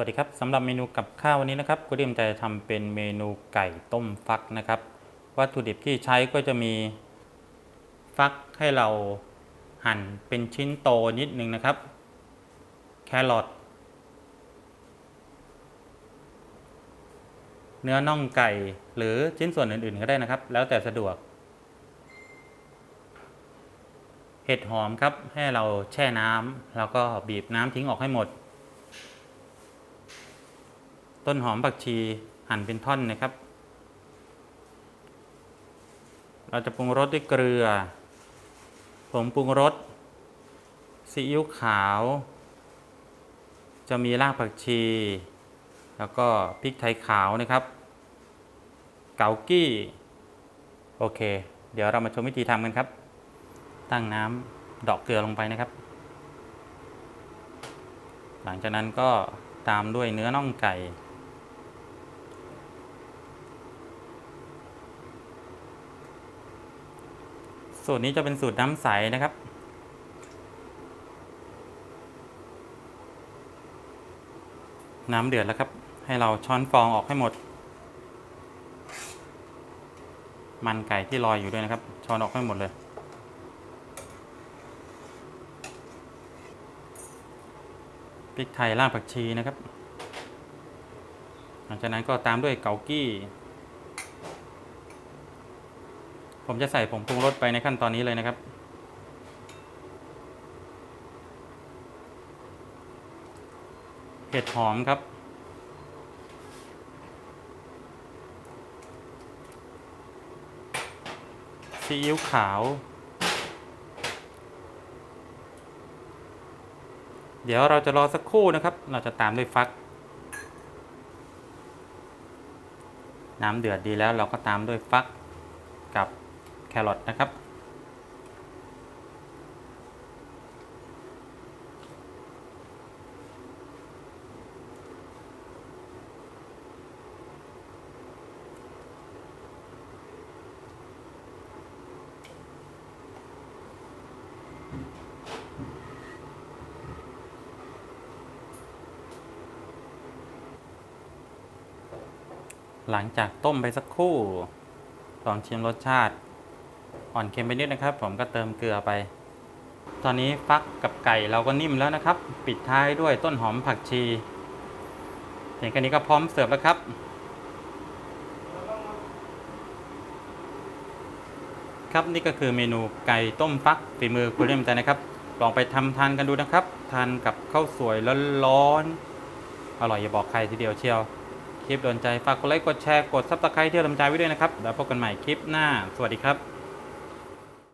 วัสดีครับสำหรับเมนูกับข้าววันนี้นะครับกุเรียมจะทำเป็นเมนูไก่ต้มฟักนะครับ วัตถุดิบที่ใช้ก็จะมีฟักให้เราหั่นเป็นชิ้นโตนิดนึงนะครับ แครอทเนื้อน่องไก่หรือชิ้นส่วนอื่นๆก็ได้นะครับ แล้วแต่สะดวก เห็ดหอมครับให้เราแช่น้ำแล้วก็บีบน้ำทิ้งออกให้หมด ต้นหอมผักชีหั่นเป็นท่อนนะครับ เราจะปรุงรสด้วยเกลือผงปรุงรสซีอิ๊วขาว จะมีรากผักชี แล้วก็พริกไทยขาวนะครับ เกากี้ โอเค เดี๋ยวเรามาชมวิธีทำกันครับ ตั้งน้ำดอกเกลือลงไปนะครับ หลังจากนั้นก็ตามด้วยเนื้อน่องไก่ สูตรนี้จะเป็นสูตรน้ำใสนะครับ น้ำเดือดแล้วครับ ให้เราช้อนฟองออกให้หมด มันไก่ที่ลอยอยู่ด้วยนะครับ ช้อนออกให้หมดเลย พริกไทยรากผักชีนะครับ หลังจากนั้นก็ตามด้วยเกากี้ ผมจะใส่ผงปรุงรสไปในขั้นตอนนี้เลยนะครับ เห็ดหอมครับ ซีอิ๊วขาว เดี๋ยวเราจะรอสักครู่นะครับ เราจะตามด้วยฟัก น้ำเดือดดีแล้วเราก็ตามด้วยฟัก แครอทนะครับ หลังจากต้มไปสักครู่ลองชิมรสชาติ อ่อนเค็มไปนิดนะครับ ผมก็เติมเกลือไป ตอนนี้ฟักกับไก่เราก็นิ่มแล้วนะครับ ปิดท้ายด้วยต้นหอมผักชีเพียงแค่นี้ก็พร้อมเสิร์ฟแล้วครับครับนี่ก็คือเมนูไก่ต้มฟักฝีมือคุณเล่มใจนะครับ ลองไปทำทานกันดูนะครับ ทานกับข้าวสวยร้อนๆอร่อยอย่าบอกใครทีเดียวเชียว คลิปโดนใจฝากกดไลค์กดแชร์กดซับสไครต์เที่กำลังใจไว้ด้วยนะครับ แล้วพบกันใหม่คลิปหน้า สวัสดีครับ